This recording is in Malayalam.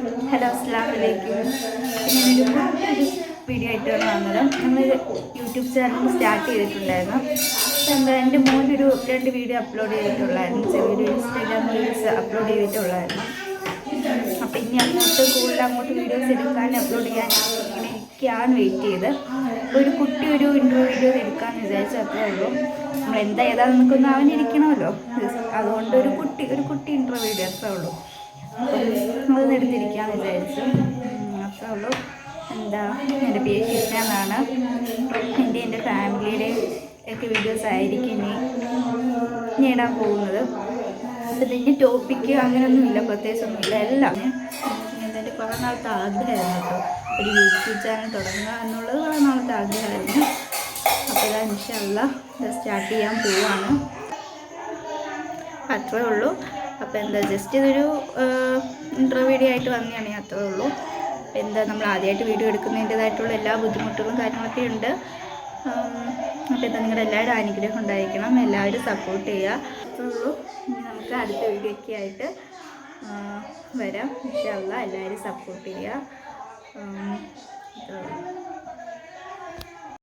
ഹലോ അസ്സാം ഞാനൊരു പുതിയൊരു വീഡിയോ ആയിട്ട് വന്നത് നമ്മൾ യൂട്യൂബ് ചാനൽ സ്റ്റാർട്ട് ചെയ്തിട്ടുണ്ടായിരുന്നു. എന്താ എന്റെ ഒരു രണ്ട് വീഡിയോ അപ്ലോഡ് ചെയ്തിട്ടുള്ളായിരുന്നു. ചെറിയൊരു ഇൻസ്റ്റാഗ്രാം റീൽസ് അപ്ലോഡ് ചെയ്തിട്ടുള്ളായിരുന്നു. അപ്പോൾ ഇനി അങ്ങോട്ട് കൂടുതൽ അങ്ങോട്ട് വീഡിയോസ് എടുക്കാൻ അപ്ലോഡ് ചെയ്യാൻ ഇങ്ങനെയൊക്കെയാണ് വെയിറ്റ് ചെയ്ത് ഒരു കുട്ടി ഒരു വീഡിയോ എടുക്കാൻ വിചാരിച്ചു അത്രേ ഉള്ളൂ. നമ്മൾ എന്താ ഏതാ നമുക്കൊന്ന് അവനിരിക്കണമല്ലോ അതുകൊണ്ട് ഒരു കുട്ടി ഒരു കുട്ടി ഇന്റർവ്യൂ വീഡിയോ അത്രേ ഉള്ളൂ. അത് എടുത്തിരിക്കാന്ന് വിചാരിച്ചു. അത്രേ ഉള്ളൂ. എന്താ എന്റെ പേര് എന്നാണ്. എന്റെ എന്റെ ഫാമിലിയുടെ ഒക്കെ വീഡിയോസ് ആയിരിക്കും ഇനി ഇനി ഇടാൻ പോകുന്നത് ഇതിന്റെ ടോപ്പിക്ക് അങ്ങനെയൊന്നുമില്ല ഇല്ല എല്ലാം. എന്റെ കുറേ നാളത്തെ ആഗ്രഹമായിരുന്നു കേട്ടോ. ഒരു യൂട്യൂബ് ചാനൽ തുടങ്ങുക എന്നുള്ളത് കുറേ നാളത്തെ ആഗ്രഹമായിരുന്നു. അപ്പോൾ ഇതാ സ്റ്റാർട്ട് ചെയ്യാൻ പോവാണ്. അത്രേ ഉള്ളൂ. അപ്പോൾ എന്താ ജസ്റ്റ് ഇതൊരു ഇന്റർവ്യൂ വീഡിയോ ആയിട്ട് വന്നതാണ് അത്രേ ഉള്ളൂ. അപ്പോൾ എന്താ നമ്മൾ ആദ്യമായിട്ട് വീഡിയോ എടുക്കുന്നതിന്റെതായിട്ടുള്ള എല്ലാ ബുദ്ധിമുട്ടുകളും കാര്യങ്ങളൊക്കെ ഉണ്ട്. അപ്പോൾ എന്താ നിങ്ങളുടെ എല്ലാവരും അനുഗ്രഹം ഉണ്ടായിരിക്കണം. എല്ലാവരും സപ്പോർട്ട് ചെയ്യുക. അത്രേ ഉള്ളൂ. ഇനി നമുക്ക് അടുത്ത വീഡിയോ ആയിട്ട് വരാം. ഇൻഷാല്ല എല്ലാവരും സപ്പോർട്ട് ചെയ്യുക.